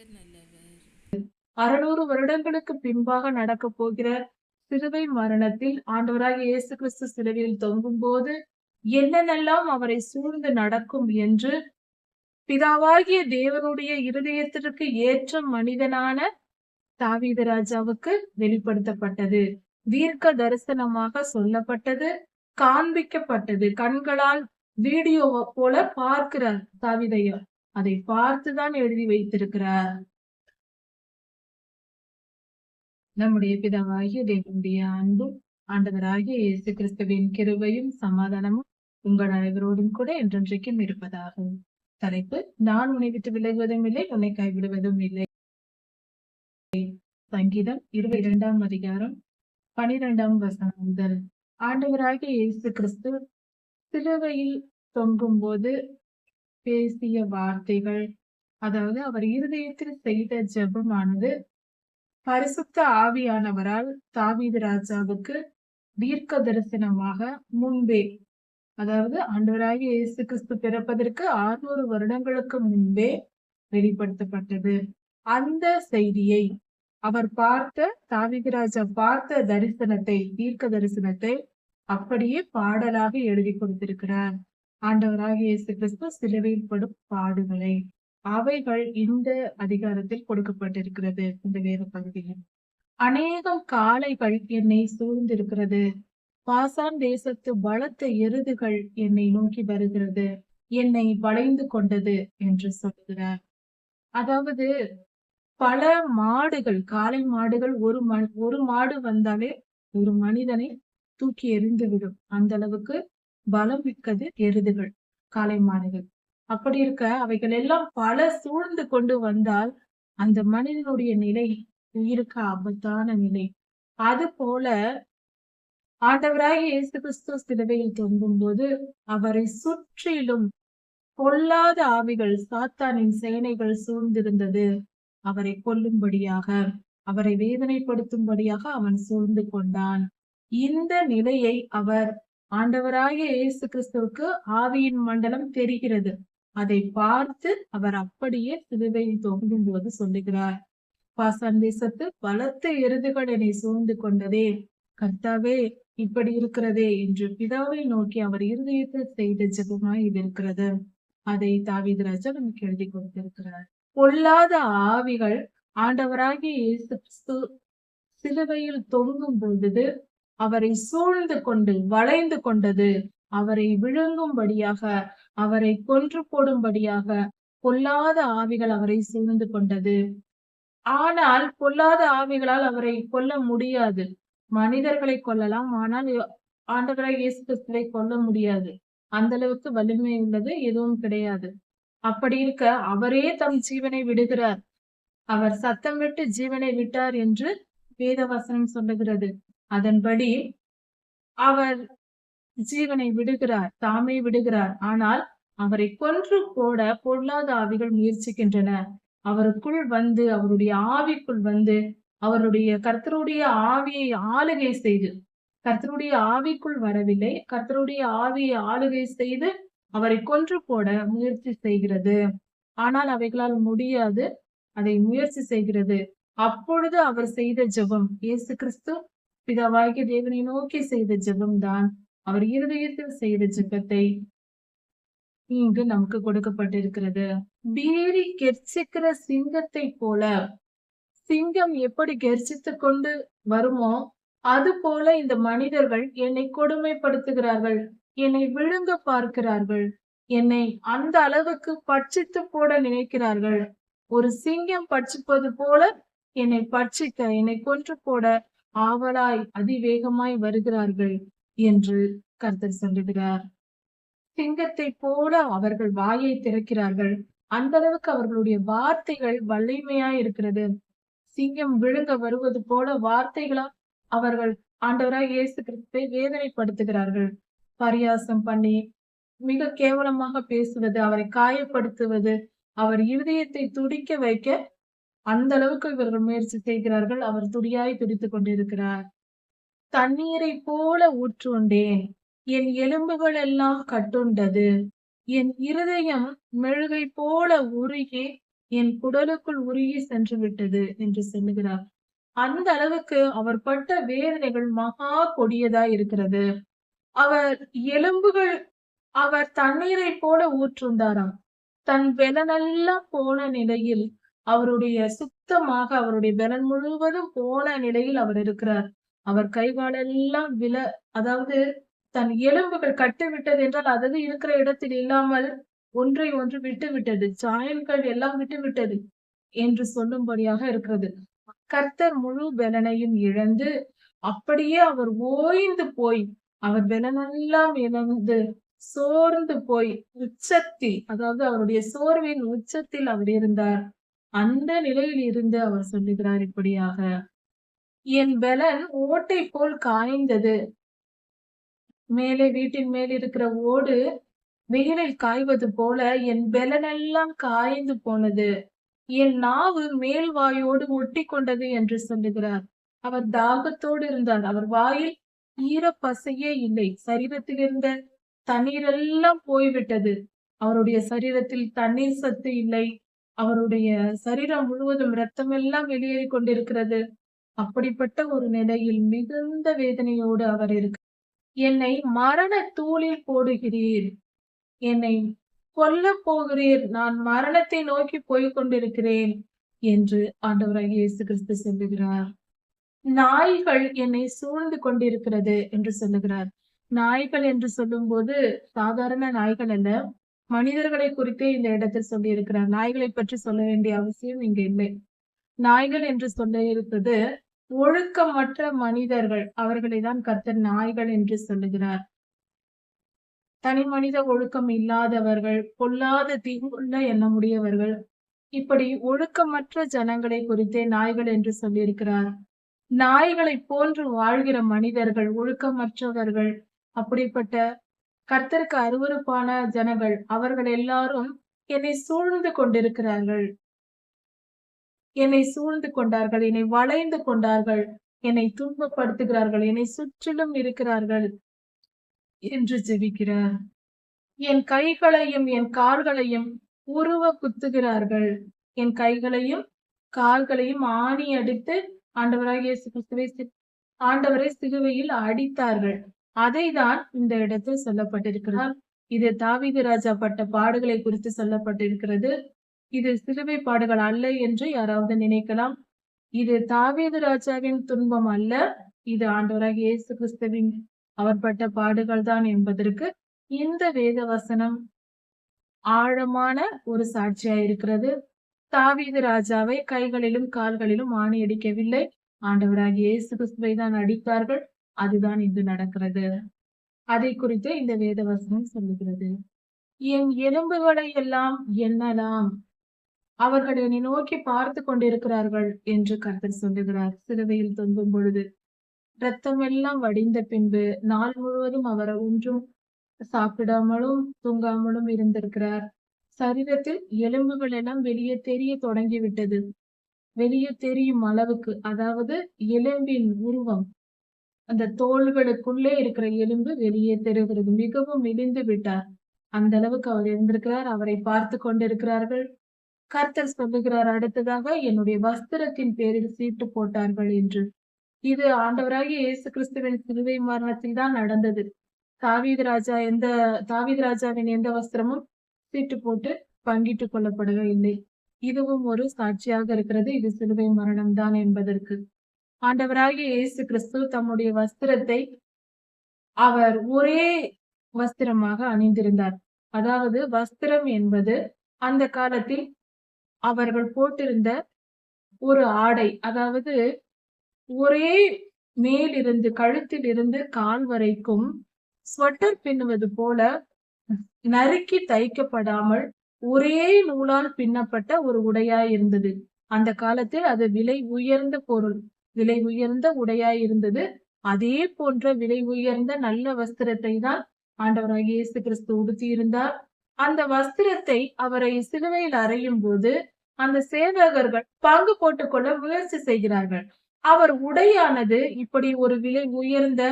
கர்த்தர் நல்லவர் அறுநூறு வருடங்களுக்கு பின்பாக நடக்க போகிற சிறுவை மரணத்தில் ஆண்டவராக இயேசு கிறிஸ்து சிலுவையில் தொங்கும் போது என்னென்னலாம் அவரை சூழ்ந்து நடக்கும் என்று பிதாவாகிய தேவனுடைய இருதயத்திற்கு ஏற்ற மனிதனான தாவீது ராஜாவுக்கு வெளிப்படுத்தப்பட்டது. தீர்க்க தரிசனமாக சொல்லப்பட்டது காண்பிக்கப்பட்டது. கண்களால் வீடியோ போல பார்க்கிறார் தாவிதையா அதை பார்த்துதான் எழுதி வைத்திருக்கிறார். நம்முடைய பிதாவாகிய தேவனுடைய அன்பும் ஆண்டவராகிய இயேசு கிறிஸ்துவின் கிருபையும் சமாதானமும் உங்கள் அனைவரோடும் கூட என்றென்றைக்கும் இருப்பதாகும். தலைப்பு நான் உன்னை விட்டு விலகுவதும் இல்லை உன்னை கைவிடுவதும் இல்லை. சங்கீதம் இருபத்தி இரண்டாம் அதிகாரம் பனிரெண்டாம் வசனம் முதல். ஆண்டவராகிய இயேசு கிறிஸ்து சிலுவையில் தொங்கும் போது பேசிய வார்த்தைகள் அதாவது அவர் இருதயத்தில் செய்த ஜெபமானது பரிசுத்த ஆவியானவரால் தாவீது ராஜாவுக்கு தீர்க்க தரிசனமாக முன்பே அதாவது ஆண்டவராகிய இயேசு கிறிஸ்து பிறப்பதற்கு ஆறுநூறு வருடங்களுக்கு முன்பே வெளிப்படுத்தப்பட்டது. அந்த செய்தியை அவர் பார்த்த தாவிகராஜா பார்த்த தரிசனத்தை தீர்க்க தரிசனத்தை அப்படியே பாடலாக எழுதி கொடுத்திருக்கிறார். ஆண்டவராக இயேசு கிறிஸ்து சிலுவையில் படும் பாடுகளை. அவைகள் இந்த அதிகாரத்தில் கொடுக்கப்பட்டிருக்கிறது இந்த வேத பகுதியில். அநேகம் காளைகள் என்னை சூழ்ந்திருக்கிறது. பாசான் தேசத்து பலத்த எருதுகள் என்னை நோக்கி வருகிறது. என்னை வளைந்து கொண்டது என்று சொல்கிறார் அதாவது பல மாடுகள் காளை மாடுகள் ஒரு ம ஒரு மாடு வந்தாலே ஒரு மனிதனை தூக்கி எறிந்து விடும் அந்த அளவுக்கு பலம் மிக்கது எருதுகள் காளை மாடுகள். அப்படி இருக்க அவைகள் எல்லாம் பல சூழ்ந்து கொண்டு வந்தால் அந்த மனிதனுடைய நிலை உயிருக்கு ஆபத்தான நிலை. அது போல ஆண்டவராகிய இயேசு கிறிஸ்து சிலுவையில் தொங்கும் போது அவரை சுற்றிலும் கொல்லாத ஆவிகள் சாத்தானின் சேனைகள் சூழ்ந்திருந்தது. அவரை கொல்லும்படியாக அவரை வேதனைப்படுத்தும்படியாக அவன் சூழ்ந்து கொண்டான். இந்த நிலையை அவர் ஆண்டவராகிய இயேசு கிறிஸ்துவுக்கு ஆவியின் மண்டலம் தெரிகிறது. அதை பார்த்து அவர் அப்படியே சிலுவையில் தொங்கும் போது சொல்லுகிறார் பாசந்தேசத்து பலத்த எருதுகள் என்னை சூழ்ந்து கொண்டதே. கர்த்தாவே இப்படி இருக்கிறதே என்று பிதாவை நோக்கி அவர் இருதயத்தில் செய்த ஜெபமாய் இது இருக்கிறது. அதை தாவித ராஜா நமக்கு எழுதி கொடுத்திருக்கிறார். பொல்லாத ஆவிகள் ஆண்டவராகிய இயேசு கிறிஸ்து சிலுவையில் தொங்கும் பொழுது அவரை சூழ்ந்து கொண்டு வளைந்து கொண்டது அவரை விழுங்கும்படியாக அவரை கொன்று போடும்படியாக பொல்லாத ஆவிகள் அவரை சூழ்ந்து கொண்டது. ஆனால் பொல்லாத ஆவிகளால் அவரை கொல்ல முடியாது. மனிதர்களை கொல்லலாம் ஆனால் ஆண்டவராய் இயேசு கிறிஸ்துவை கொல்ல முடியாது. அந்த அளவுக்கு வலிமை உள்ளது எதுவும் கிடையாது. அப்படி இருக்க அவரே தம் ஜீவனை விடுகிறார். அவர் சத்தம் விட்டு ஜீவனை விட்டார் என்று வேதவசனம் சொல்லுகிறது. அதன்படி அவர் ஜீவனை விடுகிறார் தாமே விடுகிறார். ஆனால் அவரை கொன்று போட பொல்லாத ஆவிகள் முயற்சிக்கின்றன. அவருக்குள் வந்து அவருடைய ஆவிக்குள் வந்து அவருடைய கர்த்தருடைய ஆவியை ஆளுகை செய்து கர்த்தருடைய ஆவிக்குள் வரவில்லை. கர்த்தருடைய ஆவியை ஆளுகை செய்து அவரை கொன்று போட முயற்சி செய்கிறது. ஆனால் அவைகளால் முடியாது. அதை முயற்சி செய்கிறது. அப்பொழுது அவர் செய்த ஜெபம். இயேசு கிறிஸ்து பிதாவாகிய தேவனை நோக்கி செய்த ஜெபம் தான் அவர் இருதயத்தில் செய்த ஜெபத்தை இங்கு நமக்கு கொடுக்கப்பட்டிருக்கிறது. பீறி கெர்ச்சிக்கிற சிங்கத்தை போல சிங்கம் எப்படி கெர்ச்சித்து கொண்டு வருமோ அது போல இந்த மனிதர்கள் என்னை கொடுமைப்படுத்துகிறார்கள் என்னை விழுங்க பார்க்கிறார்கள் என்னை அந்த அளவுக்கு பட்சித்து போட நினைக்கிறார்கள். ஒரு சிங்கம் பட்சிப்பது போல என்னை பட்சிக்க என்னை கொன்று போட ஆவலாய் அதிவேகமாய் வருகிறார்கள் என்று கர்த்தர் சொல்லுகிறார். சிங்கத்தை போல அவர்கள் வாயை திறக்கிறார்கள். அந்த அளவுக்கு அவர்களுடைய வார்த்தைகள் வலிமையாய் இருக்கிறது. சிங்கம் விழுங்க வருவது போல வார்த்தைகளால் அவர்கள் ஆண்டவராய் இயேசு கிறிஸ்துவை வேதனைப்படுத்துகிறார்கள். பரியாசம் பண்ணி மிக கேவலமாக பேசுவது அவரை காயப்படுத்துவது அவர் இருதயத்தை துடிக்க வைக்க அந்த அளவுக்கு இவர்கள் முயற்சி செய்கிறார்கள். அவர் துடியாய் துடித்து கொண்டிருக்கிறார். தண்ணீரை போல ஊற்றுண்டேன். என் எலும்புகள் எல்லாம் கட்டுண்டது. என் இருதயம் மெழுகை போல உருகி என் குடலுக்குள் உருகி சென்று விட்டது என்று சொல்லுகிறார். அந்த அளவுக்கு அவர் பட்ட வேதனைகள் மகா கொடியதா இருக்கிறது. அவர் எலும்புகள் அவர் தண்ணீரை போல ஊற்றுந்தாராம் தன் வெலனெல்லாம் போன நிலையில் அவருடைய சுத்தமாக அவருடைய பலன் முழுவதும் போன நிலையில் அவர் இருக்கிறார். அவர் கைகாலெல்லாம் வில அதாவது தன் எலும்புகள் கட்டுவிட்டது என்றால் அதாவது இருக்கிற இடத்தில் இல்லாமல் ஒன்றை ஒன்று விட்டு விட்டது சாயல்கள் எல்லாம் விட்டு விட்டது என்று சொல்லும்படியாக இருக்கிறது. கர்த்தர் முழு பலனையும் இழந்து அப்படியே அவர் ஓய்ந்து போய் அவர் பலனெல்லாம் இழந்து சோர்ந்து போய் உச்சத்தில் அதாவது அவருடைய சோர்வின் உச்சத்தில் அவர் இருந்தார். அந்த நிலையில் இருந்து அவர் சொல்லுகிறார் இப்படியாக. என் பலன் ஓட்டை போல் காய்ந்தது. மேலே வீட்டின் மேல் இருக்கிற ஓடு வெயிலில் காய்வது போல என் பலனெல்லாம் காய்ந்து போனது. என் நாவு மேல் வாயோடு ஒட்டி கொண்டது என்று சொல்லுகிறார். அவர் தாகத்தோடு இருந்தார். அவர் வாயில் ஈரப்பசையே இல்லை. சரீரத்தில் இருந்த தண்ணீர் எல்லாம் போய்விட்டது. அவருடைய சரீரத்தில் தண்ணீர் சத்து இல்லை. அவருடைய சரீரம் முழுவதும் ரத்தம் எல்லாம் வெளியேறி கொண்டிருக்கிறது அப்படிப்பட்ட ஒரு நிலையில் மிகுந்த வேதனையோடு அவர் இருக்கு என்னை மரண தூளில் போடுகிறீர். என்னை கொல்ல போகிறீர். நான் மரணத்தை நோக்கி போய் கொண்டிருக்கிறேன் என்று ஆண்டவராக இயேசு கிறிஸ்து சொல்லுகிறார். நாய்கள் என்னை சூழ்ந்து கொண்டிருக்கிறது என்று சொல்லுகிறார். நாய்கள் என்று சொல்லும் போது சாதாரண நாய்கள் அல்ல மனிதர்களை குறித்தே இந்த இடத்தில் சொல்லி இருக்கிறார் நாய்களை பற்றி சொல்ல வேண்டிய அவசியம் இங்கு இல்லை. நாய்கள் என்று சொல்ல இருப்பது ஒழுக்கமற்ற மனிதர்கள் அவர்களை தான் கர்த்தர் நாய்கள் என்று சொல்லுகிறார். தனி மனித ஒழுக்கம் இல்லாதவர்கள் பொல்லாத தீங்குள்ள எண்ணமுடையவர்கள் இப்படி ஒழுக்கமற்ற ஜனங்களை குறித்தே நாய்கள் என்று சொல்லியிருக்கிறார். நாய்களை போன்று வாழ்கிற மனிதர்கள் ஒழுக்கமற்றவர்கள் அப்படிப்பட்ட கர்த்தருக்கு அருவருப்பான ஜனங்கள். அவர்கள் எல்லாரும் என்னை சூழ்ந்து கொண்டிருக்கிறார்கள். என்னை சூழ்ந்து கொண்டார்கள். என்னை வளைந்து கொண்டார்கள். என்னை துன்பப்படுத்துகிறார்கள். என்னை சுற்றிலும் இருக்கிறார்கள். என்று ஜெபிக்கிறார். என் கைகளையும் என் கால்களையும் உருவ குத்துகிறார்கள். என் கைகளையும் கால்களையும் ஆணி அடித்து ஆண்டவராக இயேசு கிறிஸ்துவை ஆண்டவரை சிலுவையில் அடித்தார்கள். அதை தான் இந்த இடத்தில் சொல்லப்பட்டிருக்கிறார் இது தாவீது ராஜா பட்ட பாடுகளை குறித்து சொல்லப்பட்டிருக்கிறது. இது சிலுவை பாடுகள் அல்ல என்று யாராவது நினைக்கலாம். இது தாவீது ராஜாவின் துன்பம் அல்ல. இது ஆண்டவராக இயேசு கிறிஸ்துவின் அவர் பட்ட பாடுகள் தான் என்பதற்கு இந்த வேத வசனம் ஆழமான ஒரு சாட்சியா இருக்கிறது தாவீது ராஜாவை கைகளிலும் கால்களிலும் ஆணையடிக்கவில்லை. ஆண்டவராக இயேசு கிறிஸ்துவை தான் அடித்தார்கள். அதுதான் இன்று நடக்கிறது. அதை குறித்து இந்த வேத வசனம் சொல்லுகிறது. என் எலும்புகளை எல்லாம் எண்ணலாம் அவர்கள் என்னை நோக்கி பார்த்து கொண்டிருக்கிறார்கள் என்று கர்த்தர் சொல்லுகிறார். சிலுவையில் தொங்கும் பொழுது ரத்தம் எல்லாம் வடிந்த பின்பு நாள் முழுவதும் அவர் ஒன்றும் சாப்பிடாமலும் தூங்காமலும் இருந்திருக்கிறார். சரீரத்தில் எலும்புகள் எல்லாம் வெளியே தெரிய தொடங்கி விட்டது. வெளியே தெரியும் அளவுக்கு அதாவது எலும்பின் உருவம். அந்த தோள்களுக்குள்ளே இருக்கிற எலும்பு வெளியே தெரிகிறது. மிகவும் இடிந்து விட்டார். அந்த அளவுக்கு அவர் இருந்திருக்கிறார். அவரை பார்த்து கொண்டிருக்கிறார்கள். கர்த்தர் சொல்லுகிறார் அடுத்ததாக என்னுடைய வஸ்திரத்தின் பேரில் சீட்டு போட்டார்கள் என்று. இது ஆண்டவராகிய இயேசு கிறிஸ்துவின் சிலுவை மரணத்தில் தான் நடந்தது. தாவீது ராஜா எந்த தாவீது ராஜாவின் எந்த வஸ்திரமும் சீட்டு போட்டு பங்கிட்டு கொள்ளப்படவில்லை. இதுவும் ஒரு சாட்சியாக இருக்கிறது. இது சிலுவை மரணம் தான் என்பதற்கு. ஆண்டவராகிய இயேசு கிறிஸ்து தம்முடைய வஸ்திரத்தை அவர் ஒரே வஸ்திரமாக அணிந்திருந்தார். அதாவது வஸ்திரம் என்பது அந்த காலத்தில் அவர்கள் போட்டிருந்த ஒரு ஆடை. அதாவது ஒரே மேலிருந்து கழுத்தில் இருந்து கால் வரைக்கும் ஸ்வெட்டர் பின்னுவது போல நறுக்கி தைக்கப்படாமல் ஒரே நூலால் பின்னப்பட்ட ஒரு உடையாய் இருந்தது. அந்த காலத்தில் அது விலை உயர்ந்த பொருள். விலை உயர்ந்த உடையாயிருந்தது. அதே போன்ற விலை உயர்ந்த நல்ல வஸ்திரத்தை தான் ஆண்டவராக இயேசு கிறிஸ்து உடுத்தியிருந்தார். அந்த வஸ்திரத்தை அவரை சிலுவையில் அறையும் போது அந்த சேவகர்கள் பங்கு போட்டுக்கொள்ள முயற்சி செய்கிறார்கள். அவர் உடையானது இப்படி ஒரு விலை உயர்ந்த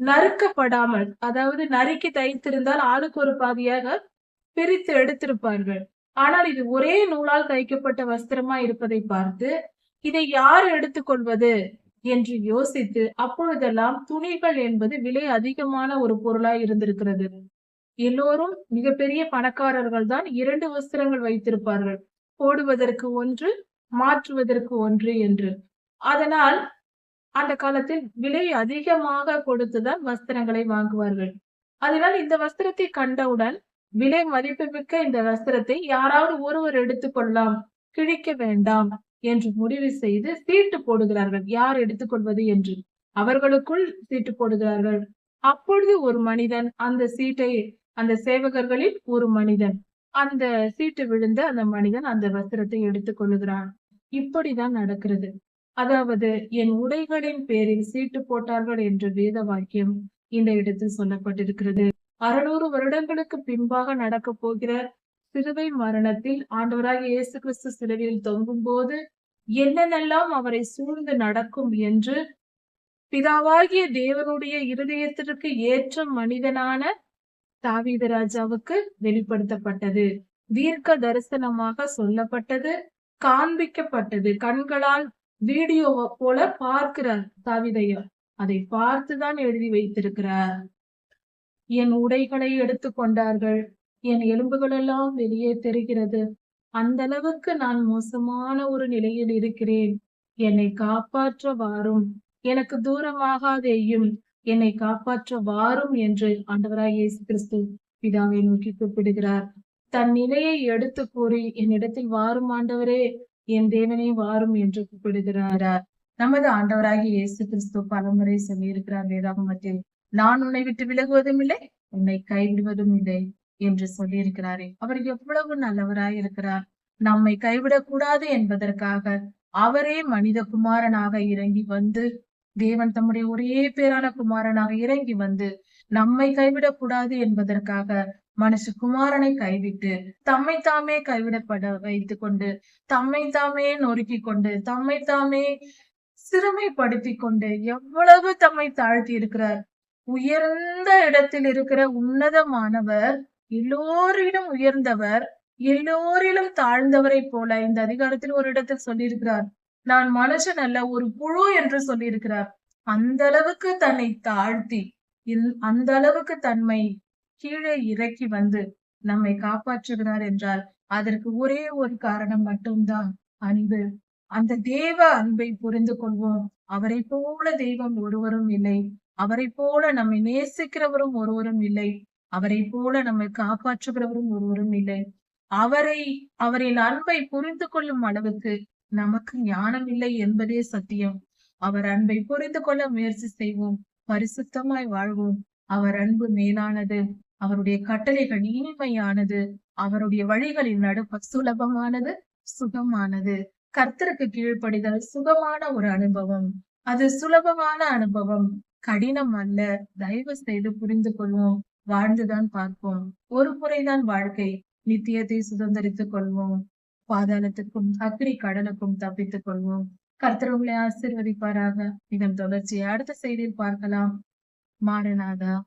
நறுக்கப்படாமல் அதாவது நறுக்கி தைத்திருந்தால் ஆளுக்கு ஒரு பாதியாக பிரித்து எடுத்திருப்பார்கள். ஆனால் இது ஒரே நூலால் தைக்கப்பட்ட வஸ்திரமா இருப்பதை பார்த்து இதை யார் எடுத்துக்கொள்வது? என்று யோசித்து அப்பொழுதெல்லாம் துணிகள் என்பது விலை அதிகமான ஒரு பொருளாய் இருந்திருக்கிறது. எல்லோரும் மிகப்பெரிய பணக்காரர்கள் தான் இரண்டு வஸ்திரங்கள் வைத்திருப்பார்கள். போடுவதற்கு ஒன்று மாற்றுவதற்கு ஒன்று என்று. அதனால் அந்த காலத்தில் விலை அதிகமாக கொடுத்துதான் வஸ்திரங்களை வாங்குவார்கள். அதனால் இந்த வஸ்திரத்தை கண்டவுடன் விலை மதிப்புமிக்க இந்த வஸ்திரத்தை யாராவது ஒருவர் எடுத்துக்கொள்ளலாம் கிழிக்க வேண்டாம் என்று முடிவு செய்து சீட்டு போடுகிறார்கள். யார் எடுத்துக்கொள்வது என்று? அவர்களுக்குள் சீட்டு போடுகிறார்கள். அப்பொழுது ஒரு மனிதன் அந்த சீட்டை அந்த சேவகர்களில் ஒரு மனிதன் அந்த சீட்டு விழுந்த அந்த மனிதன் அந்த வஸ்திரத்தை எடுத்துக் கொள்ளுகிறான். இப்படிதான் நடக்கிறது. அதாவது என் உடைகளின் பேரில் சீட்டு போட்டார்கள் என்ற வேத வாக்கியம் இந்த இடத்தில் சொல்லப்பட்டிருக்கிறது. அறுநூறு வருடங்களுக்கு பின்பாக நடக்க போகிற சிலுவை மரணத்தில் ஆண்டவராக இயேசு கிறிஸ்து சிலுவையில் தொங்கும் போது என்னென்னலாம் அவரை சூழ்ந்து நடக்கும் என்று பிதாவாகிய தேவனுடைய இருதயத்திற்கு ஏற்ற மனிதனான தாவீது ராஜாவுக்கு வெளிப்படுத்தப்பட்டது. தீர்க்க தரிசனமாக சொல்லப்பட்டது காண்பிக்கப்பட்டது. கண்களால் வீடியோ போல பார்க்கிறார் தாவிதையா அதை பார்த்துதான் எழுதி வைத்திருக்கிறார். என் உடைகளை எடுத்துக்கொண்டார்கள். என் எலும்புகளெல்லாம் வெளியே தெரிகிறது. அந்த அளவுக்கு நான் மோசமான ஒரு நிலையில் இருக்கிறேன். என்னை காப்பாற்ற வாரும் எனக்கு தூரமாகாதேயும். என்னை காப்பாற்ற வாரும் என்று ஆண்டவராய் இயேசு கிறிஸ்து பிதாவை நோக்கி கூப்பிடுகிறார். தன் நிலையை எடுத்து கூறி என்னிடத்தில் வாரும் ஆண்டவரே என் தேவனே வாரும் என்று கூப்பிடுகிறார். நமது ஆண்டவராகி இயேசு கிறிஸ்து பலமுறை சொல்லியிருக்கிறார் வேதாகமத்தில் நான் உன்னை விட்டு விலகுவதும் இல்லை உன்னை கைவிடுவதும் இல்லை. என்று சொல்லியிருக்கிறாரே. அவர் எவ்வளவு நல்லவராய் இருக்கிறார். நம்மை கைவிடக் கூடாது என்பதற்காக அவரே மனித குமாரனாக இறங்கி வந்து தேவன் தம்முடைய ஒரே பேரான குமாரனாக இறங்கி வந்து நம்மை கைவிடக் கூடாது என்பதற்காக மனுஷ குமாரனை கைவிட்டு தம்மை தாமே கைவிடப்பட வைத்துக் கொண்டு தம்மை தாமே நொறுக்கி கொண்டு தம்மை தாமே சிறுமைப்படுத்தி கொண்டு எவ்வளவு தம்மை தாழ்த்தி இருக்கிறார். உயர்ந்த இடத்தில் இருக்கிற உன்னதமானவர் எல்லோரிடம் உயர்ந்தவர் எல்லோரிலும் தாழ்ந்தவரை போல இந்த அதிகாரத்தில் ஒரு இடத்தில் சொல்லியிருக்கிறார். நான் மனுஷன் அல்ல ஒரு புழு என்று சொல்லியிருக்கிறார். அந்த அளவுக்கு தன்னை தாழ்த்தி அந்த அளவுக்கு தன்மை கீழே இறக்கி வந்து நம்மை காப்பாற்றுகிறார் என்றால் அதற்கு ஒரே ஒரு காரணம் மட்டும்தான் அன்பு. அந்த தேவ அன்பை புரிந்து கொள்வோம். அவரை போல தெய்வம் ஒருவரும் இல்லை. அவரை போல நம்மை நேசிக்கிறவரும் ஒருவரும் இல்லை. அவரை போல நம்மை காப்பாற்றுகிறவரும் ஒருவரும் இல்லை. அவரை அவரின் அன்பை புரிந்து கொள்ளும் அளவுக்கு நமக்கு ஞானம் இல்லை என்பதே சத்தியம். அவர் அன்பை புரிந்து கொள்ள முயற்சி செய்வோம். பரிசுத்தமாய் வாழ்வோம். அவர் அன்பு மேலானது. அவருடைய கட்டளைகள் இனிமையானது. அவருடைய வழிகளில் நடப்ப சுலபமானது சுகமானது. கர்த்தருக்கு கீழ்ப்படிதல் சுகமான ஒரு அனுபவம். அது சுலபமான அனுபவம். கடினம் அல்ல. தயவு செய்து புரிந்து கொள்வோம். வாழ்ந்துதான் பார்ப்போம். ஒரு முறைதான் வாழ்க்கை நித்தியத்தை சுதந்திரித்துக் கொள்வோம். பாதாளத்துக்கும் அக்னி கடலுக்கும் தப்பித்துக் கொள்வோம். கர்த்தர் உங்களை ஆசிர்வதிப்பாராக. இதன் தொடர்ச்சியை அடுத்த செய்தியில் பார்க்கலாம். மாறனாதா?